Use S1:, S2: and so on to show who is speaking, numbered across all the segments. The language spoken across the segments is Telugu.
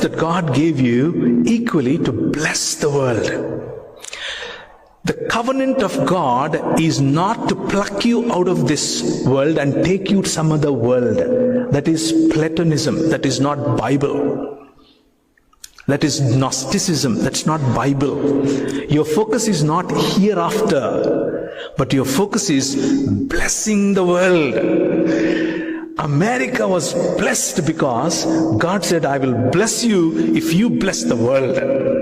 S1: that God gave you equally to bless the world. The covenant of God is not to pluck you out of this world and take you to some other world. That is Platonism. That is not Bible. That is Gnosticism. That's not Bible. Your focus is not hereafter, but your focus is blessing the world. America was blessed because God said, I will bless you if you bless the world.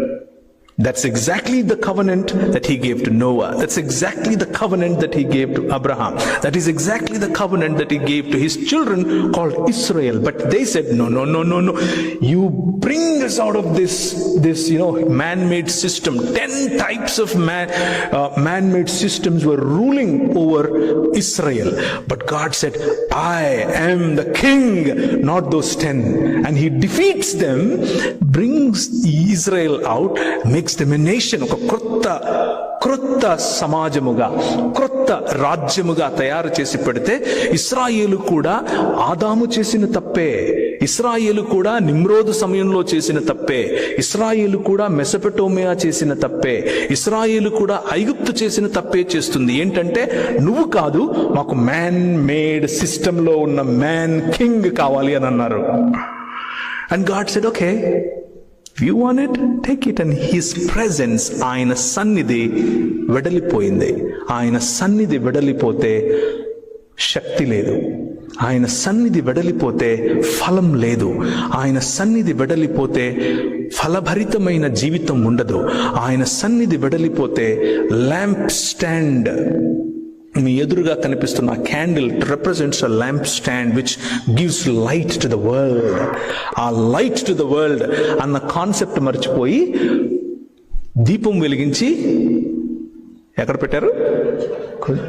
S1: That's exactly the covenant that he gave to Noah. That's exactly the covenant that he gave to Abraham. That is exactly the covenant that he gave to his children called Israel. But they said, no, no, no, no, no. You bring us out of this, this, you know, man-made system. Ten types of man, uh, man-made systems were ruling over Israel. But God said, I am the king, not those ten. And he defeats them, brings Israel out, makes ఎక్స్టెమినేషన్ ఒక క్రొత్త క్రొత్త సమాజముగా క్రొత్త రాజ్యముగా తయారు చేసి పెడితే ఇస్రాయేలు కూడా ఆదాము చేసిన తప్పే. ఇస్రాయేలు కూడా నిమ్రోదు సమయంలో చేసిన తప్పే. ఇస్రాయేలు కూడా మెసపెటోమియా చేసిన తప్పే. ఇస్రాయేలు కూడా ఐగుప్తు చేసిన తప్పే చేస్తుంది. ఏంటంటే నువ్వు కాదు మాకు మ్యాన్ మేడ్ సిస్టంలో ఉన్న మ్యాన్ కింగ్ కావాలి అని అన్నారు. And God said okay you want it take it and his presence ఆయన సన్నిధి వెడలిపోయింది. ఆయన సన్నిధి వెడలిపోతే శక్తి లేదు. ఆయన సన్నిధి వెడలిపోతే ఫలం లేదు. ఆయన సన్నిధి వెడలిపోతే ఫలభరితమైన జీవితం ఉండదు. ఆయన సన్నిధి వెడలిపోతే ల్యాంప్ స్టాండ్ మీ ఎదురుగా కనిపిస్తున్న candle represents a lamp stand which gives light to the world ఆ లైట్ టు ద వరల్డ్ అన్న కాన్సెప్ట్ మర్చిపోయి దీపం వెలిగించి ఎక్కడ పెట్టారు?